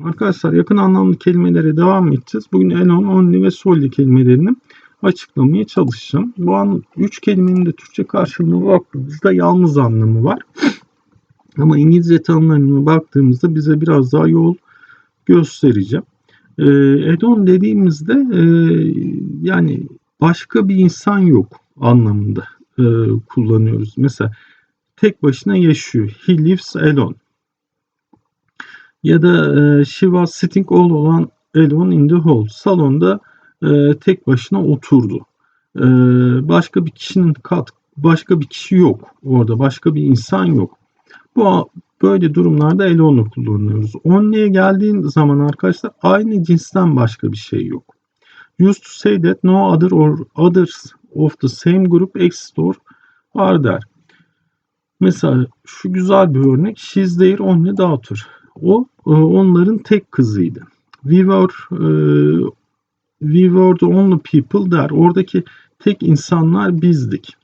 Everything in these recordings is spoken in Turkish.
Arkadaşlar yakın anlamlı kelimelere devam edeceğiz. Bugün elon, only ve solely kelimelerini açıklamaya çalışacağım. Bu an üç kelimenin de Türkçe karşılığına baktığımızda yalnız anlamı var. Ama İngilizce tanımlarına baktığımızda bize biraz daha yol göstereceğim. E, elon dediğimizde yani başka bir insan yok anlamında e, kullanıyoruz. Mesela tek başına yaşıyor. He lives alone. Ya da e, she was sitting all olan alone in the hall. Salonda e, tek başına oturdu. E, başka bir kişinin kat başka bir kişi yok orada. Başka bir insan yok. Bu böyle durumlarda alone'u kullanıyoruz. Only'ye geldiğin zaman arkadaşlar aynı cinsten başka bir şey yok. Used to say that no other or others of the same group exist or are there. Mesela şu güzel bir örnek. She's their only daughter. O e, onların tek kızıydı. We were, e, we were the only people there. Oradaki tek insanlar bizdik.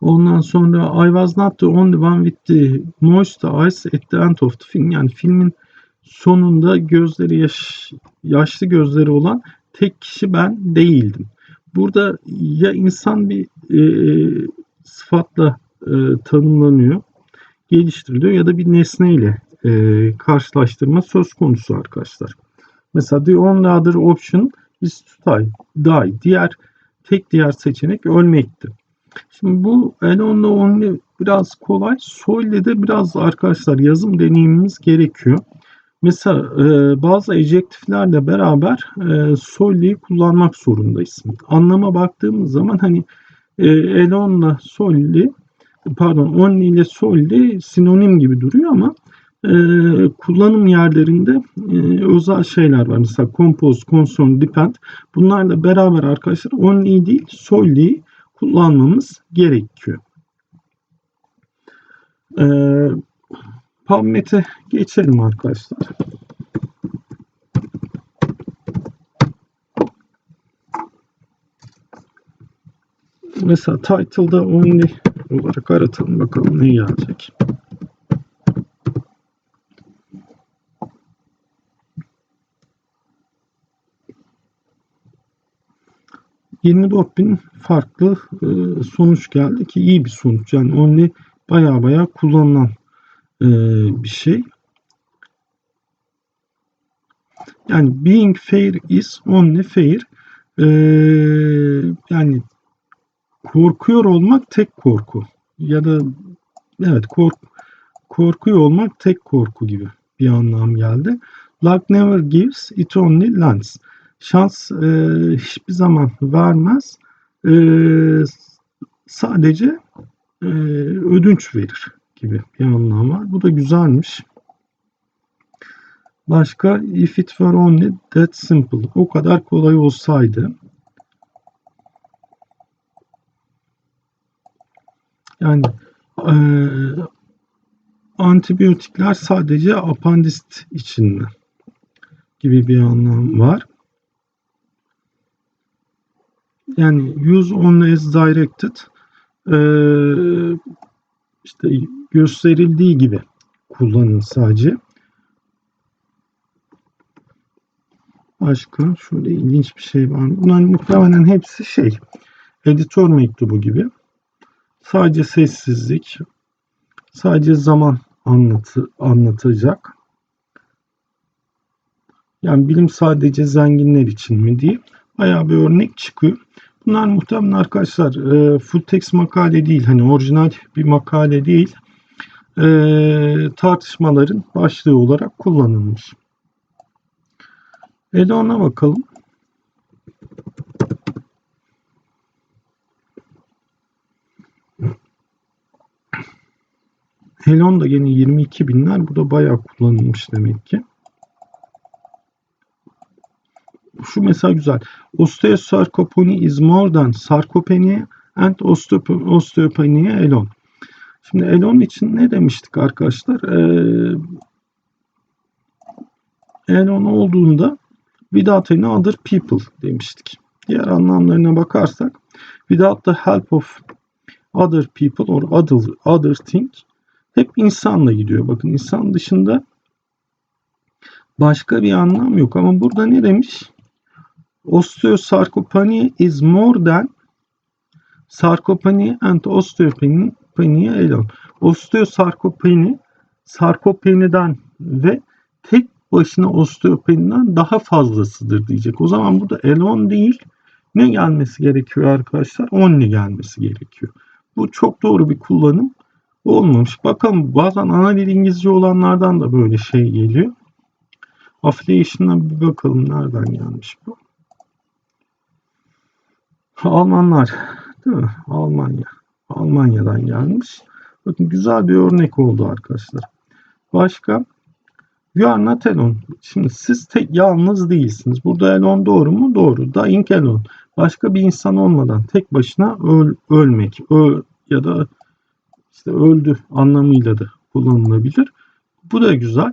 Ondan sonra I was not the only one with the moist eyes at the end of the film. Yani filmin sonunda gözleri yaş, yaşlı gözleri olan tek kişi ben değildim. Burada ya insan bir e, sıfatla e, tanımlanıyor, geliştiriliyor ya da bir nesneyle e, karşılaştırma söz konusu arkadaşlar. Mesela the only other option is to die. die. Diğer tek diğer seçenek ölmekti. Şimdi bu Elon'la only biraz kolay. Soy'le de biraz arkadaşlar yazım deneyimimiz gerekiyor. Mesela e, bazı ejektiflerle beraber e, solly'yi kullanmak zorundayız. Anlama baktığımız zaman hani e, elon'la solly pardon only ile solly sinonim gibi duruyor ama e, kullanım yerlerinde e, özel şeyler var. Mesela compose, concern, depend. Bunlarla beraber arkadaşlar only değil solly'yi kullanmamız gerekiyor. E, PubMed'e geçelim arkadaşlar. Mesela title'da only olarak aratalım bakalım ne gelecek. ...24 bin farklı e, sonuç geldi ki iyi bir sonuç. Yani only baya baya kullanılan e, bir şey. Yani being fair is only fair. E, yani korkuyor olmak tek korku ya da evet kork korkuyor olmak tek korku gibi bir anlam geldi. Luck never gives, it only lends. Şans e, hiçbir zaman vermez. E, sadece e, ödünç verir gibi bir anlam var. Bu da güzelmiş. Başka if it were only that simple. O kadar kolay olsaydı. Yani e, antibiyotikler sadece apandist için mi? Gibi bir anlam var. Yani use only as directed e, işte gösterildiği gibi kullanın sadece. Başka şöyle ilginç bir şey var. Bunların muhtemelen hepsi şey editör mektubu gibi. Sadece sessizlik, sadece zaman anlatı, anlatacak. Yani bilim sadece zenginler için mi diye bayağı bir örnek çıkıyor. Bunlar muhtemelen arkadaşlar e, full text makale değil. Hani orijinal bir makale değil. E, tartışmaların başlığı olarak kullanılmış. Ele ona bakalım. Helon da gene 22 binler. Bu da bayağı kullanılmış demek ki. Şu mesela güzel. Osteosarcopenia is more than sarcopenia and osteopenia alone. Şimdi alone için ne demiştik arkadaşlar? Ee, alone olduğunda without any other people demiştik. Diğer anlamlarına bakarsak without the help of other people or other, other thing hep insanla gidiyor. Bakın insan dışında Başka bir anlam yok ama burada ne demiş? Osteosarcopenia is more than sarcopenia and osteopenia alone. Osteosarkopeni sarkopeniden ve tek başına osteopeniden daha fazlasıdır diyecek. O zaman burada alone değil ne gelmesi gerekiyor arkadaşlar? Only gelmesi gerekiyor. Bu çok doğru bir kullanım olmamış. Bakalım bazen ana dil İngilizce olanlardan da böyle şey geliyor. Affiliation'a bir bakalım nereden gelmiş bu. Almanlar değil mi? Almanya. Almanya'dan gelmiş. Bakın güzel bir örnek oldu arkadaşlar. Başka? You are not alone. Şimdi siz tek yalnız değilsiniz. Burada alone doğru mu? Doğru. Dying alone. Başka bir insan olmadan tek başına öl, ölmek öl, ya da işte öldü anlamıyla da kullanılabilir. Bu da güzel.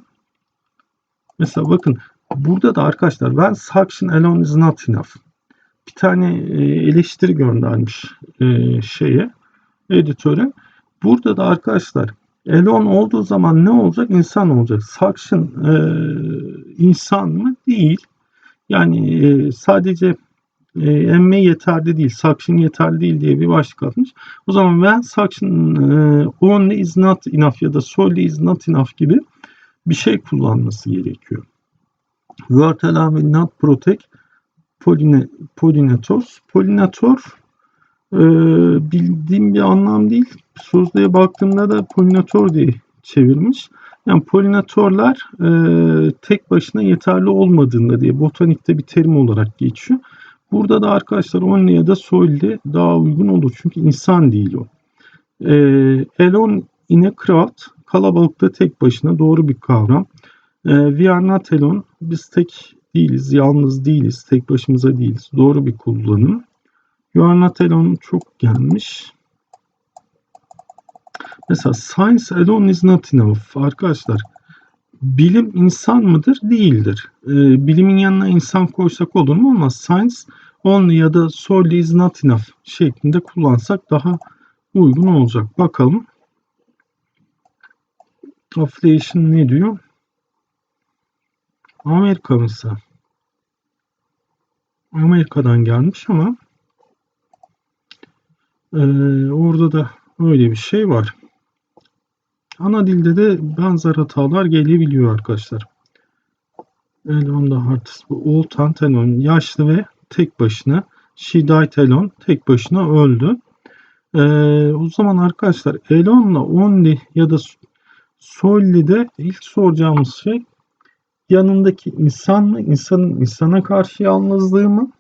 Mesela bakın burada da arkadaşlar when suction alone is not enough. Bir tane e, eleştiri göndermiş e, şeye editöre. Burada da arkadaşlar alone olduğu zaman ne olacak? İnsan olacak. Suction e, insan mı? Değil. Yani sadece e, emme yeterli değil, suction yeterli değil diye bir başlık atmış. O zaman when suction e, only is not enough ya da solely is not enough gibi bir şey kullanması gerekiyor. Allow will not protect polline, pollinators. Pollinator e, bildiğim bir anlam değil. Sözlüğe baktığımda da pollinator diye çevirmiş. Yani polinatorlar e, tek başına yeterli olmadığında diye botanikte bir terim olarak geçiyor. Burada da arkadaşlar only ya da solely daha uygun olur. Çünkü insan değil o. E, alone in a crowd kalabalıkta tek başına doğru bir kavram. E, we are not alone. Biz tek değiliz, yalnız değiliz, tek başımıza değiliz. Doğru bir kullanım. You are not alone çok gelmiş. Mesela science alone is not enough. Arkadaşlar bilim insan mıdır? Değildir. Ee, bilimin yanına insan koysak olur mu? Ama science only ya da solely is not enough şeklinde kullansak daha uygun olacak. Bakalım. Affiliation ne diyor? Amerika mesela. Amerika'dan gelmiş ama e, orada da öyle bir şey var. Ana dilde de benzer hatalar gelebiliyor arkadaşlar. Elon da artist bu. Old Antelon yaşlı ve tek başına. Died alone. Tek başına öldü. Ee, o zaman arkadaşlar Elon'la Only ya da Solly'de ilk soracağımız şey yanındaki insan mı? İnsanın insana karşı yalnızlığı mı?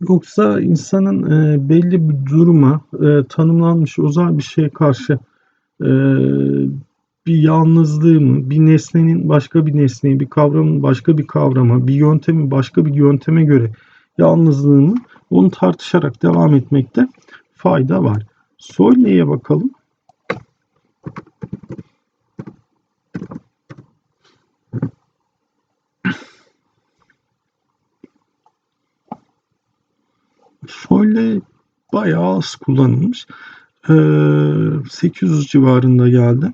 Yoksa insanın e, belli bir duruma e, tanımlanmış özel bir şeye karşı e, bir yalnızlığı mı? Bir nesnenin başka bir nesneye, bir kavramın başka bir kavrama, bir yöntemi başka bir yönteme göre yalnızlığı mı? Onu tartışarak devam etmekte fayda var. Soyley'e bakalım. Şöyle bayağı az kullanılmış. Ee, 800 civarında geldi.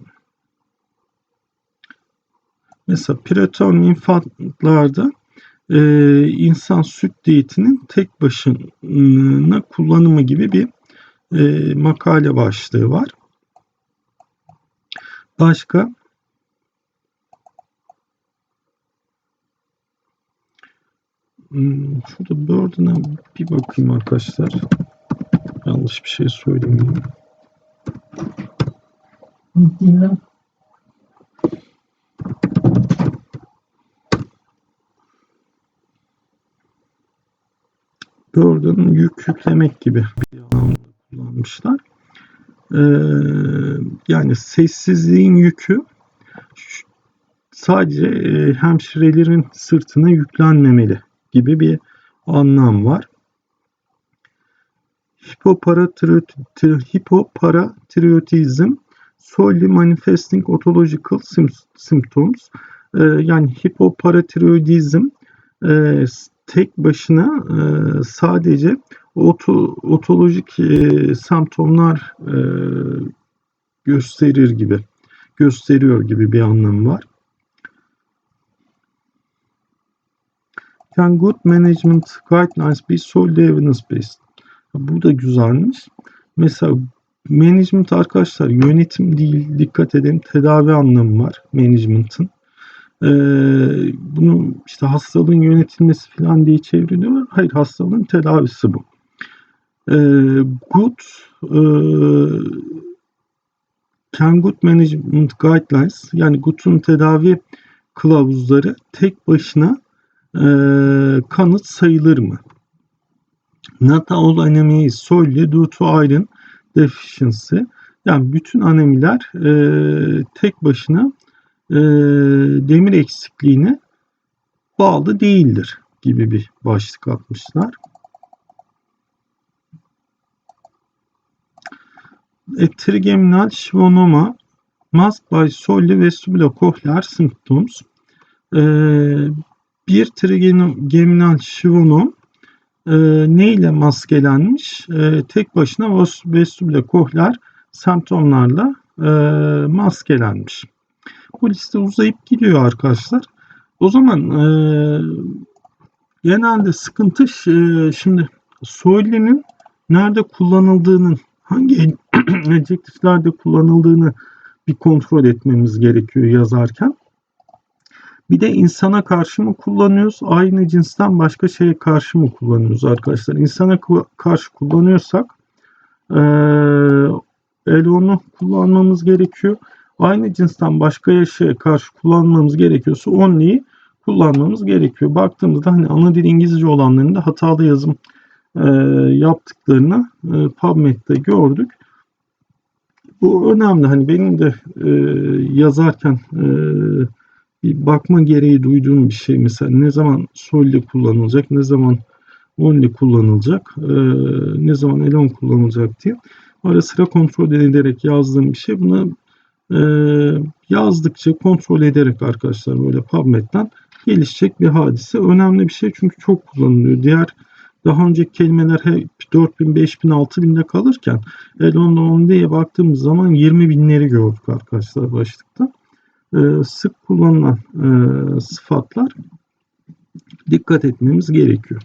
Mesela preterm infantlarda e, insan süt diyetinin tek başına kullanımı gibi bir e, makale başlığı var. Başka Hmm, şurada Burden'a bir bakayım arkadaşlar. Yanlış bir şey söylemeyeyim. Burden yük yüklemek gibi bir anlamda kullanmışlar. Ee, yani sessizliğin yükü sadece e, hemşirelerin sırtına yüklenmemeli gibi bir anlam var. Hipoparathyroidism solely manifesting otological symptoms e, yani hipoparathyroidizm e, tek başına e, sadece oto, otolojik e, semptomlar e, gösterir gibi gösteriyor gibi bir anlamı var. Can good management guidelines be solely evidence based? Bu da güzelmiş. Mesela management arkadaşlar yönetim değil dikkat edin tedavi anlamı var management'ın. Ee, bunu işte hastalığın yönetilmesi falan diye çevriliyor. Hayır hastalığın tedavisi bu. Ee, good e, can good management guidelines yani GOOD'un tedavi kılavuzları tek başına e, kanıt sayılır mı? Not all anemias solely due to iron deficiency. Yani bütün anemiler e, tek başına e, demir eksikliğine bağlı değildir gibi bir başlık atmışlar. A trigeminal schwannoma masked by solely vestibulocochlear symptoms. E, bir trigeminal schwannom e, ne ile maskelenmiş? E, tek başına vestibulocochlear semptomlarla e, maskelenmiş. Bu liste uzayıp gidiyor arkadaşlar. O zaman e, genelde sıkıntı e, şimdi Soyli'nin nerede kullanıldığının hangi adjektiflerde kullanıldığını bir kontrol etmemiz gerekiyor yazarken. Bir de insana karşı mı kullanıyoruz? Aynı cinsten başka şeye karşı mı kullanıyoruz arkadaşlar? İnsana karşı kullanıyorsak e, elonu kullanmamız gerekiyor. Aynı cinsten başka şeye karşı kullanmamız gerekiyorsa only'yi kullanmamız gerekiyor. Baktığımızda hani ana dil İngilizce olanların da hatalı yazım e, yaptıklarını e, PubMed'de gördük. Bu önemli. Hani benim de e, yazarken e, bir bakma gereği duyduğum bir şey. Mesela ne zaman solely kullanılacak, ne zaman only kullanılacak, e, ne zaman elon kullanılacak diye ara sıra kontrol ederek yazdığım bir şey. Bunu e, yazdıkça kontrol ederek arkadaşlar böyle PubMed'den gelişecek bir hadise. Önemli bir şey çünkü çok kullanılıyor. Diğer daha önceki kelimeler hep 4000, 5000, 6000'de kalırken Elon'da 10 diye baktığımız zaman 20 binleri gördük arkadaşlar başlıkta. Ee, sık kullanılan e, sıfatlar dikkat etmemiz gerekiyor.